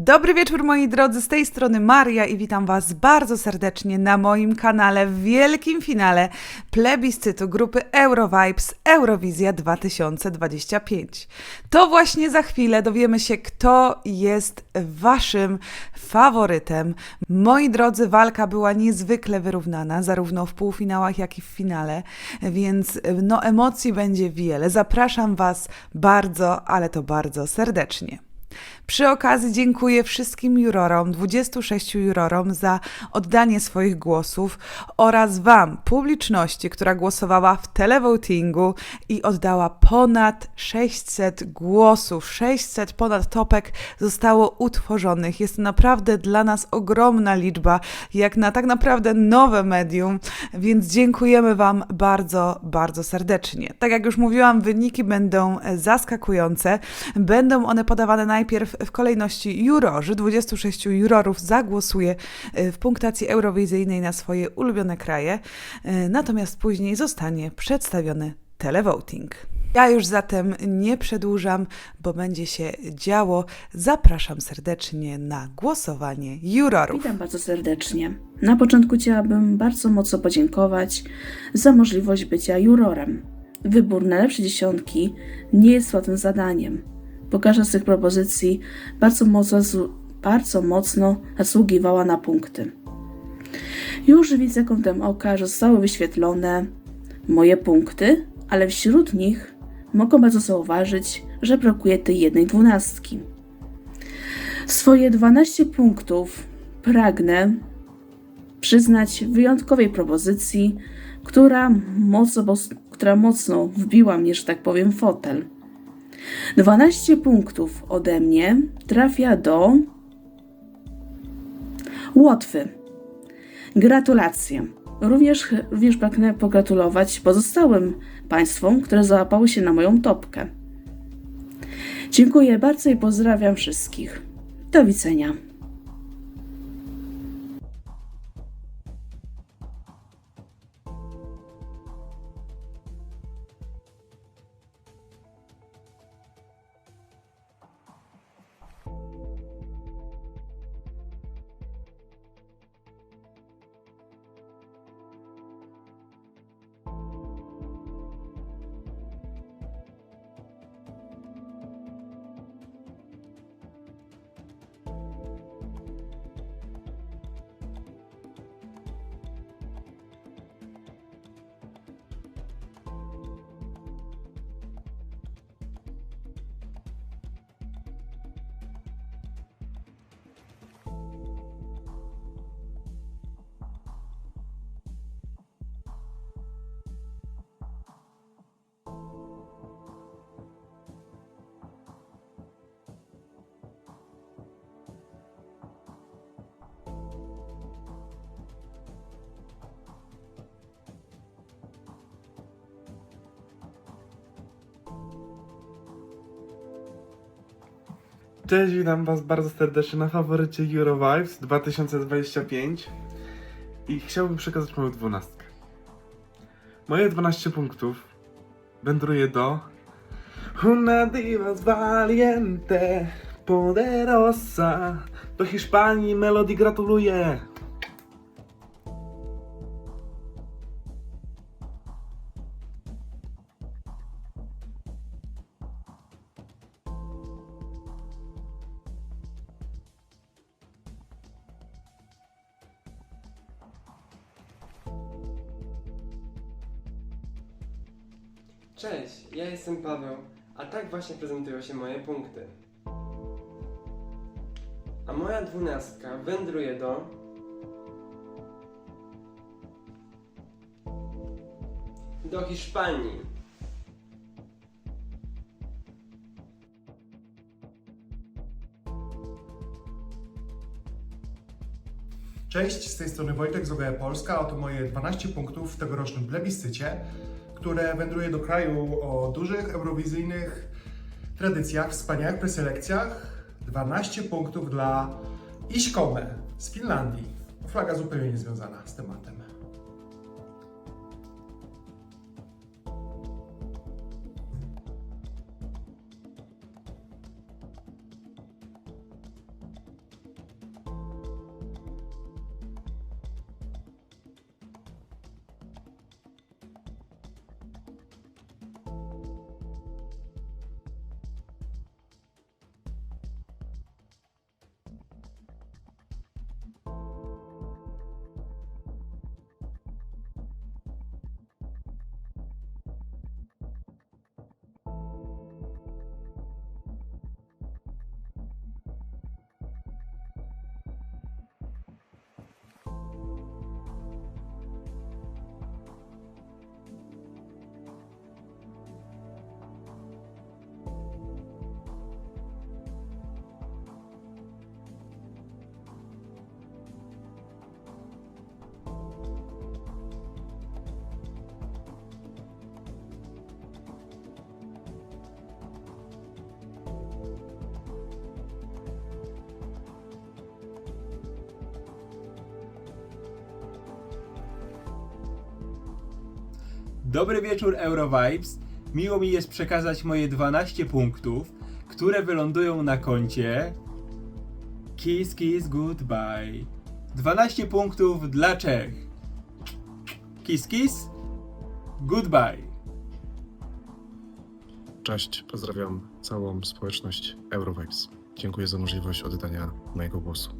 Dobry wieczór moi drodzy, z tej strony Maria i witam Was bardzo serdecznie na moim kanale w wielkim finale plebiscytu grupy Eurovibes Eurowizja 2025. To właśnie za chwilę dowiemy się, kto jest Waszym faworytem. Moi drodzy, walka była niezwykle wyrównana, zarówno w półfinałach, jak i w finale, więc no emocji będzie wiele. Zapraszam Was bardzo, ale to bardzo serdecznie. Przy okazji dziękuję wszystkim jurorom, 26 jurorom za oddanie swoich głosów oraz Wam, publiczności, która głosowała w televotingu i oddała ponad 600 głosów. 600 ponad topek zostało utworzonych. Jest to naprawdę dla nas ogromna liczba, jak na tak naprawdę nowe medium, więc dziękujemy Wam bardzo, bardzo serdecznie. Tak jak już mówiłam, wyniki będą zaskakujące. Będą one podawane najpierw w kolejności jurorzy. 26 jurorów zagłosuje e, w punktacji eurowizyjnej na swoje ulubione kraje, e, natomiast później zostanie przedstawiony televoting. Ja już zatem nie przedłużam, bo będzie się działo. Zapraszam serdecznie na głosowanie jurorów. Witam bardzo serdecznie. Na początku chciałabym bardzo mocno podziękować za możliwość bycia jurorem. Wybór najlepszej dziesiątki nie jest łatwym zadaniem, bo każda z tych propozycji bardzo mocno, bardzo mocno zasługiwała na punkty. Już widzę kątem oka, że zostały wyświetlone moje punkty, ale wśród nich mogą bardzo zauważyć, że brakuje tej jednej dwunastki. Swoje 12 punktów pragnę przyznać wyjątkowej propozycji, która mocno, która mocno wbiła mnie, że tak powiem, w fotel. 12 punktów ode mnie trafia do Łotwy. Gratulacje. Również, również pragnę pogratulować pozostałym państwom, które załapały się na moją topkę. Dziękuję bardzo i pozdrawiam wszystkich. Do widzenia. Cześć, witam Was bardzo serdecznie na faworycie Eurovibes 2025 i chciałbym przekazać moją dwunastkę. Moje 12 punktów wędruje do Una divas valiente, poderosa Do Hiszpanii Melody gratuluję! Właśnie prezentują się moje punkty. A moja dwunastka wędruje do... Do Hiszpanii. Cześć, z tej strony Wojtek z OGE Polska. Oto moje 12 punktów w tegorocznym plebiscycie, które wędruje do kraju o dużych eurowizyjnych tradycjach, wspaniałych preselekcjach. 12 punktów dla Iśkome z Finlandii. Flaga zupełnie niezwiązana z tematem. Dobry wieczór Eurovibes. Miło mi jest przekazać moje 12 punktów, które wylądują na koncie Kiss Kiss Goodbye. 12 punktów dla Czech. Kiss Kiss Goodbye. Cześć, pozdrawiam całą społeczność Eurovibes. Dziękuję za możliwość oddania mojego głosu.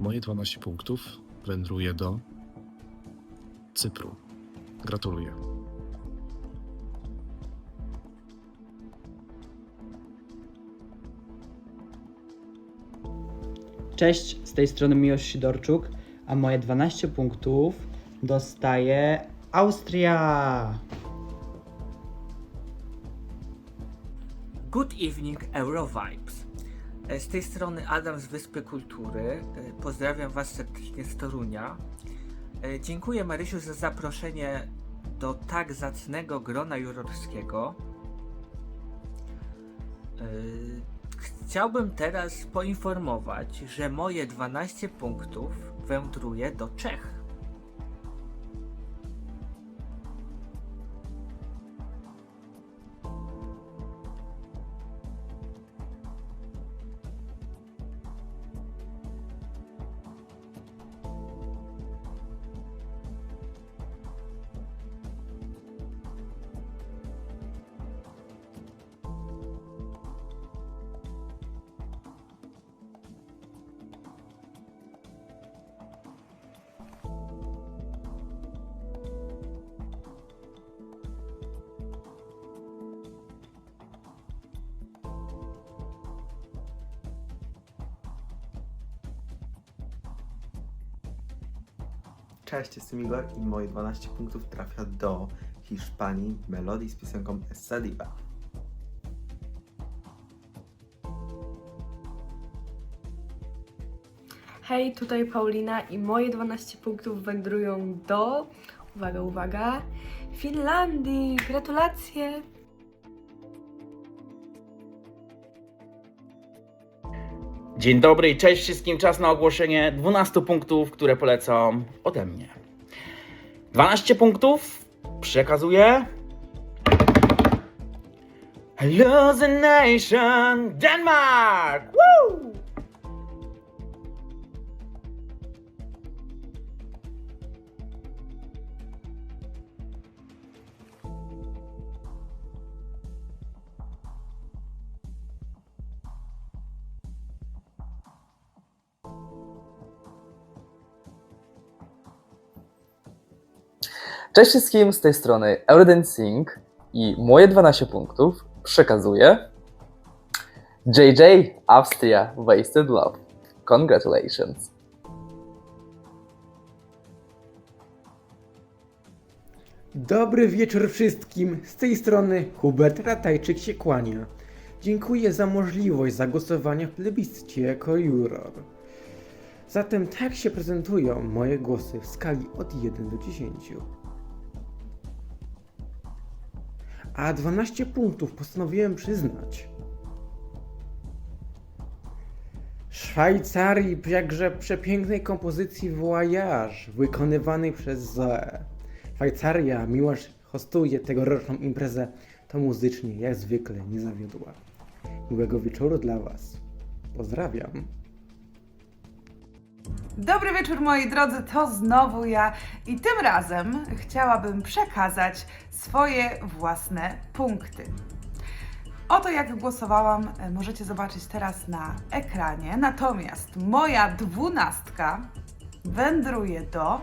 Moje 12 punktów wędruje do Cypru. Gratuluję. Cześć, z tej strony Miłosz Sidorczuk, a moje 12 punktów dostaje Austria. Good evening Eurovibes. E, Z tej strony Adam z Wyspy Kultury. E, Pozdrawiam Was serdecznie z Torunia. E, Dziękuję Marysiu za zaproszenie do tak zacnego grona jurorskiego. E, Chciałbym teraz poinformować, że moje 12 punktów wędruje do Czech. Cześć, jestem Igor i moje 12 punktów trafia do Hiszpanii melodii z piosenką Essa Diva. Hej, tutaj Paulina i moje 12 punktów wędrują do, uwaga, uwaga, Finlandii. Gratulacje! Dzień dobry, cześć wszystkim. Czas na ogłoszenie 12 punktów, które polecam ode mnie. 12 punktów przekazuję. Losing Nation Denmark! Woo! Cześć wszystkim, z tej strony Eurodancing i moje 12 punktów przekazuję JJ Austria Wasted Love. Congratulations. Dobry wieczór wszystkim. Z tej strony Hubert Ratajczyk się kłania. Dziękuję za możliwość zagłosowania w plebiscycie jako juror. Zatem tak się prezentują moje głosy w skali od 1 do 10. A 12 punktów postanowiłem przyznać. Szwajcarii w jakże przepięknej kompozycji Voyage wykonywanej przez Zoe. Szwajcaria, mimo że hostuje tegoroczną imprezę, to muzycznie jak zwykle nie zawiodła. Miłego wieczoru dla Was. Pozdrawiam. Dobry wieczór moi drodzy, to znowu ja i tym razem chciałabym przekazać swoje własne punkty. Oto jak głosowałam, e, możecie zobaczyć teraz na ekranie. Natomiast moja dwunastka wędruje do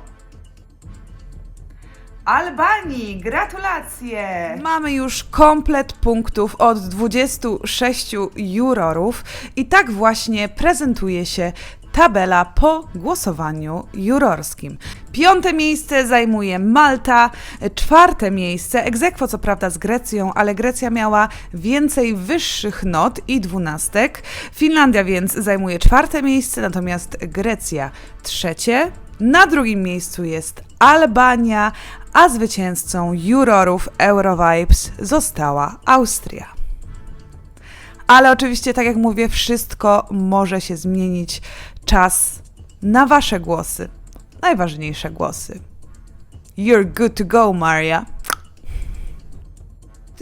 Albanii. Gratulacje! Mamy już komplet punktów od 26 jurorów i tak właśnie prezentuje się tabela po głosowaniu jurorskim. Piąte miejsce zajmuje Malta, czwarte miejsce, egzekwo co prawda z Grecją, ale Grecja miała więcej wyższych not i dwunastek. Finlandia więc zajmuje czwarte miejsce, natomiast Grecja trzecie. Na drugim miejscu jest Albania, a zwycięzcą jurorów Eurovibes została Austria. Ale oczywiście, tak jak mówię, wszystko może się zmienić. Czas na Wasze głosy. Najważniejsze głosy. You're good to go, Maria.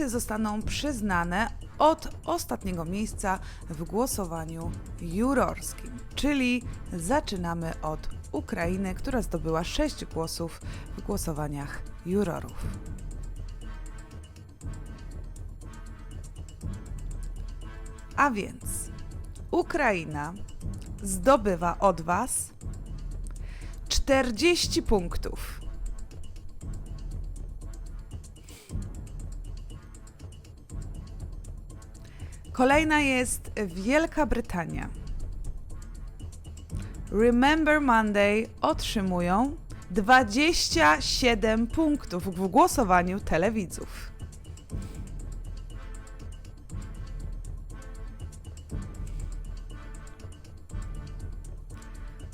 punkty zostaną przyznane od ostatniego miejsca w głosowaniu jurorskim. Czyli zaczynamy od Ukrainy, która zdobyła 6 głosów w głosowaniach jurorów. A więc Ukraina zdobywa od Was 40 punktów. Kolejna jest Wielka Brytania. Remember Monday otrzymują 27 punktów w głosowaniu telewidzów.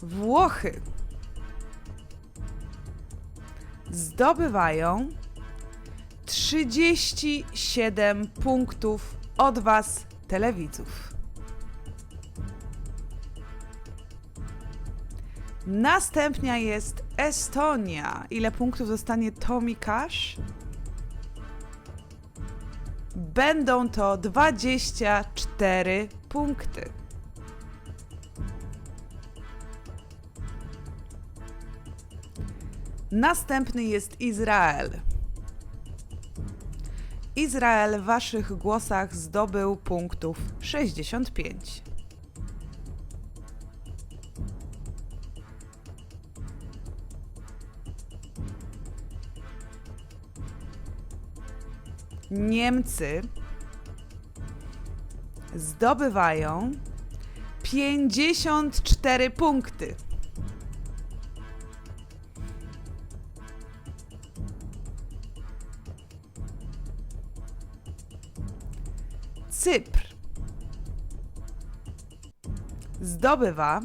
Włochy zdobywają 37 punktów od Was, telewidzów. Następnia jest Estonia. Ile punktów dostanie Tommy Cash? Będą to 24 punkty. Następny jest Izrael. Izrael w waszych głosach zdobył punktów 65. Niemcy zdobywają 54 punkty. Zdobywa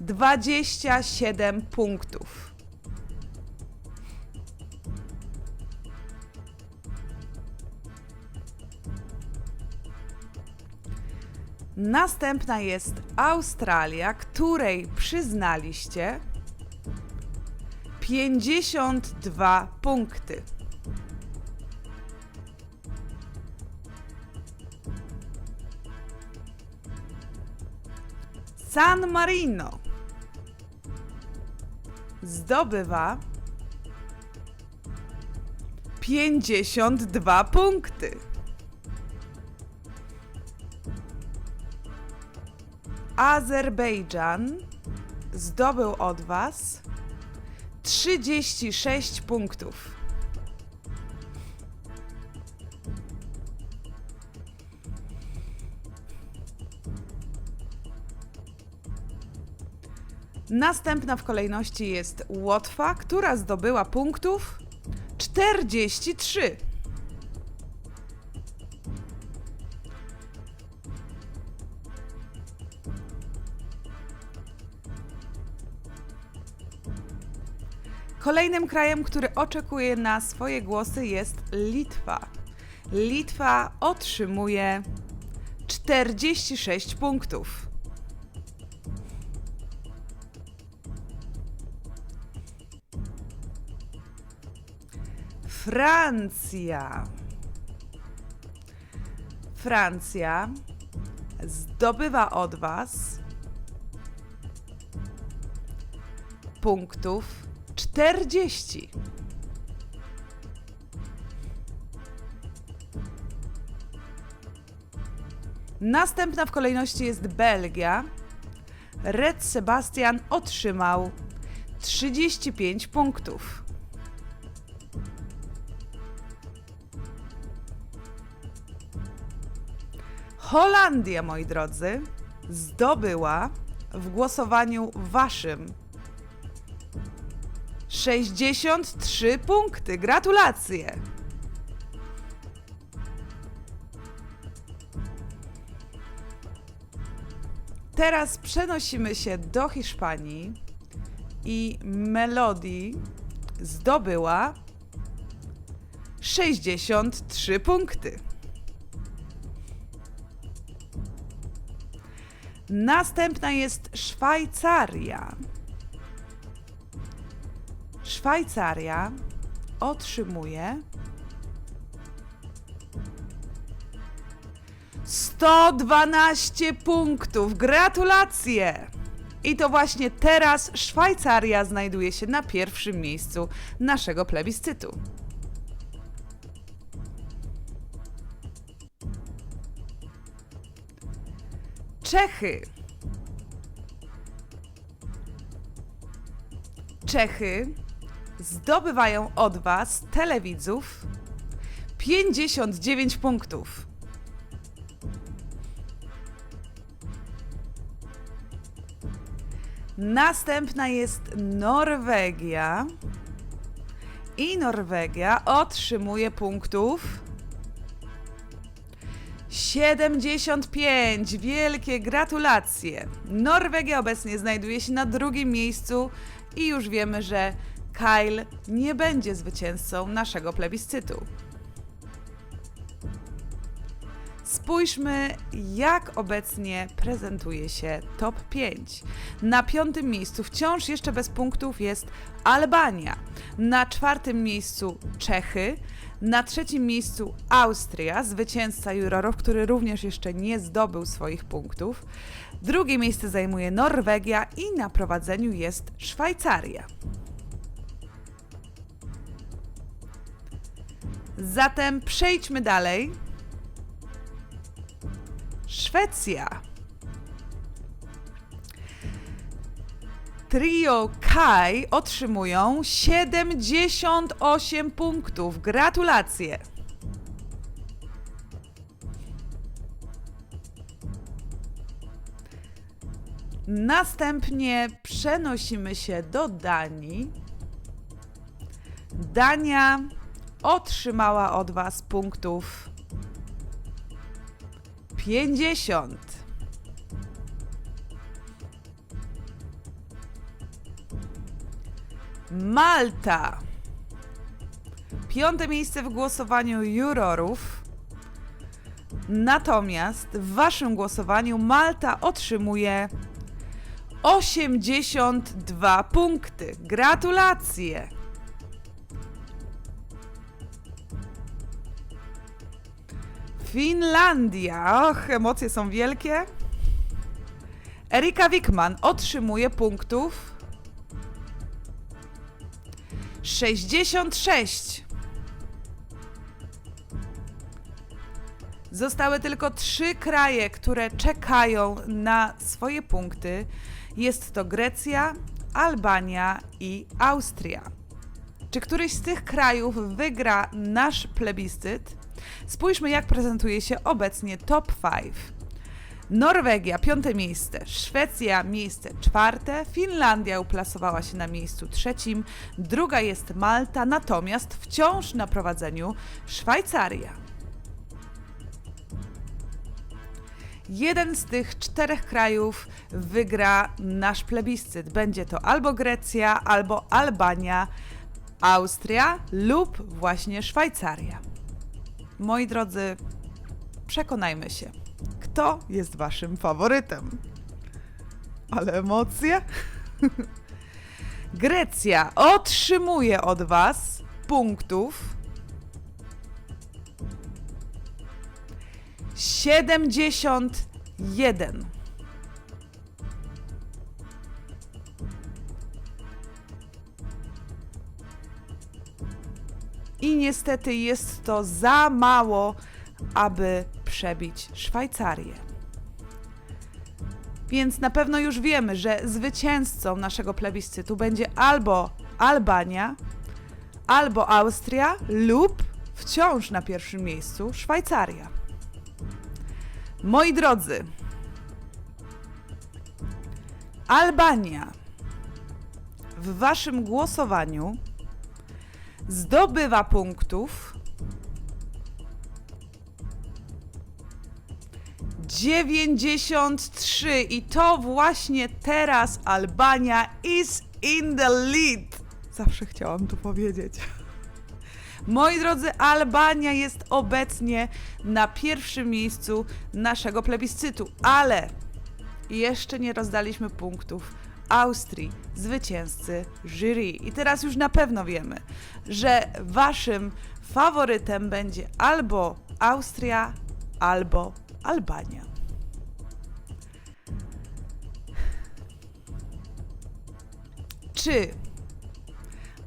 27 punktów. Następna jest Australia, której przyznaliście 52 punkty. San Marino zdobywa 52 punkty. Azerbejdżan zdobył od Was 36 punktów. Następna w kolejności jest Łotwa, która zdobyła punktów 43. Kolejnym krajem, który oczekuje na swoje głosy jest Litwa. Litwa otrzymuje 46 punktów. Francja. Francja zdobywa od Was punktów 40. Następna w kolejności jest Belgia. Red Sebastian otrzymał 35 punktów. Holandia, moi drodzy, zdobyła w głosowaniu waszym 63 punkty. Gratulacje! Teraz przenosimy się do Hiszpanii i Melody zdobyła 63 punkty. Następna jest Szwajcaria. Szwajcaria otrzymuje 112 punktów. Gratulacje! I to właśnie teraz Szwajcaria znajduje się na pierwszym miejscu naszego plebiscytu. Czechy. Czechy zdobywają od Was, telewidzów, 59 punktów. Następna jest Norwegia. I Norwegia otrzymuje punktów 75. Wielkie gratulacje. Norwegia obecnie znajduje się na drugim miejscu i już wiemy, że Kyle nie będzie zwycięzcą naszego plebiscytu. Spójrzmy, jak obecnie prezentuje się top 5. Na piątym miejscu wciąż jeszcze bez punktów jest Albania. Na czwartym miejscu Czechy. Na trzecim miejscu Austria, zwycięzca jurorów, który również jeszcze nie zdobył swoich punktów. Drugie miejsce zajmuje Norwegia i na prowadzeniu jest Szwajcaria. Zatem przejdźmy dalej. Szwecja. Trio Kai otrzymują 78 punktów. Gratulacje! Następnie przenosimy się do Danii. Dania otrzymała od Was punktów 50. Malta. Piąte miejsce w głosowaniu jurorów. Natomiast w waszym głosowaniu Malta otrzymuje 82 punkty. Gratulacje! Finlandia. Och, emocje są wielkie. Erika Wickman otrzymuje punktów 66. Zostały tylko trzy kraje, które czekają na swoje punkty. Jest to Grecja, Albania i Austria. Czy któryś z tych krajów wygra nasz plebiscyt? Spójrzmy, jak prezentuje się obecnie top 5. Norwegia piąte miejsce, Szwecja miejsce czwarte, Finlandia uplasowała się na miejscu trzecim, druga jest Malta, natomiast wciąż na prowadzeniu Szwajcaria. Jeden z tych czterech krajów wygra nasz plebiscyt. Będzie to albo Grecja, albo Albania, Austria lub właśnie Szwajcaria. Moi drodzy, przekonajmy się, kto jest waszym faworytem. Ale emocje? Grecja otrzymuje od was punktów 71. I niestety jest to za mało, aby przebić Szwajcarię. Więc na pewno już wiemy, że zwycięzcą naszego plebiscytu będzie albo Albania, albo Austria, lub wciąż na pierwszym miejscu Szwajcaria. Moi drodzy, Albania w waszym głosowaniu zdobywa punktów 93 i to właśnie teraz Albania is in the lead. Zawsze chciałam to powiedzieć. Moi drodzy, Albania jest obecnie na pierwszym miejscu naszego plebiscytu, ale jeszcze nie rozdaliśmy punktów Austrii, zwycięzcy jury. I teraz już na pewno wiemy, że waszym faworytem będzie albo Austria, albo Albania. Czy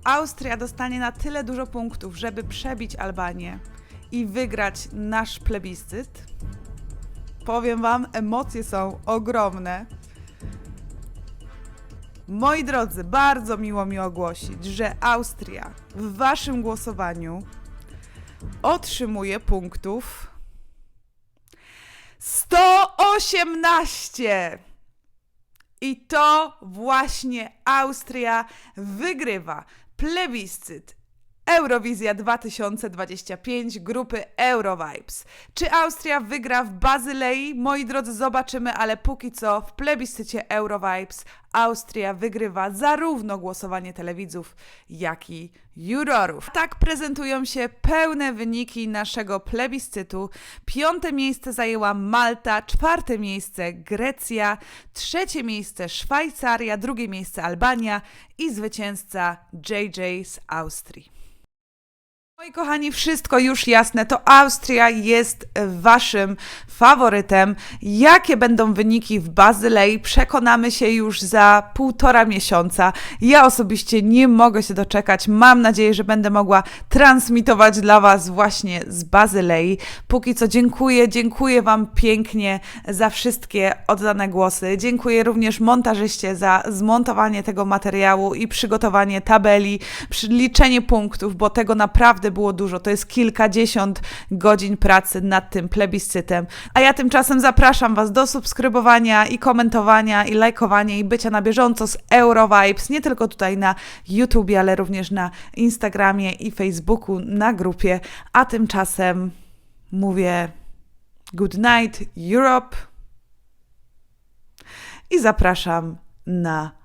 Austria dostanie na tyle dużo punktów, żeby przebić Albanię i wygrać nasz plebiscyt? Powiem Wam, emocje są ogromne. Moi drodzy, bardzo miło mi ogłosić, że Austria w Waszym głosowaniu otrzymuje punktów 118! I to właśnie Austria wygrywa plebiscyt Eurowizja 2025 grupy Eurovibes. Czy Austria wygra w Bazylei? Moi drodzy, zobaczymy, ale póki co w plebiscycie Eurovibes Austria wygrywa zarówno głosowanie telewidzów, jak i jurorów. Tak prezentują się pełne wyniki naszego plebiscytu. Piąte miejsce zajęła Malta, czwarte miejsce Grecja, trzecie miejsce Szwajcaria, drugie miejsce Albania i zwycięzca JJ z Austrii. Moi kochani, wszystko już jasne. To Austria jest waszym faworytem. Jakie będą wyniki w Bazylei? Przekonamy się już za półtora miesiąca. Ja osobiście nie mogę się doczekać. Mam nadzieję, że będę mogła transmitować dla was właśnie z Bazylei. Póki co dziękuję, dziękuję wam pięknie za wszystkie oddane głosy. Dziękuję również montażyście za zmontowanie tego materiału i przygotowanie tabeli, liczenie punktów, bo tego było dużo. To jest kilkadziesiąt godzin pracy nad tym plebiscytem. A ja tymczasem zapraszam Was do subskrybowania i komentowania i lajkowania i bycia na bieżąco z Eurovibes, nie tylko tutaj na YouTubie, ale również na Instagramie i Facebooku, na grupie. A tymczasem mówię good night Europe i zapraszam na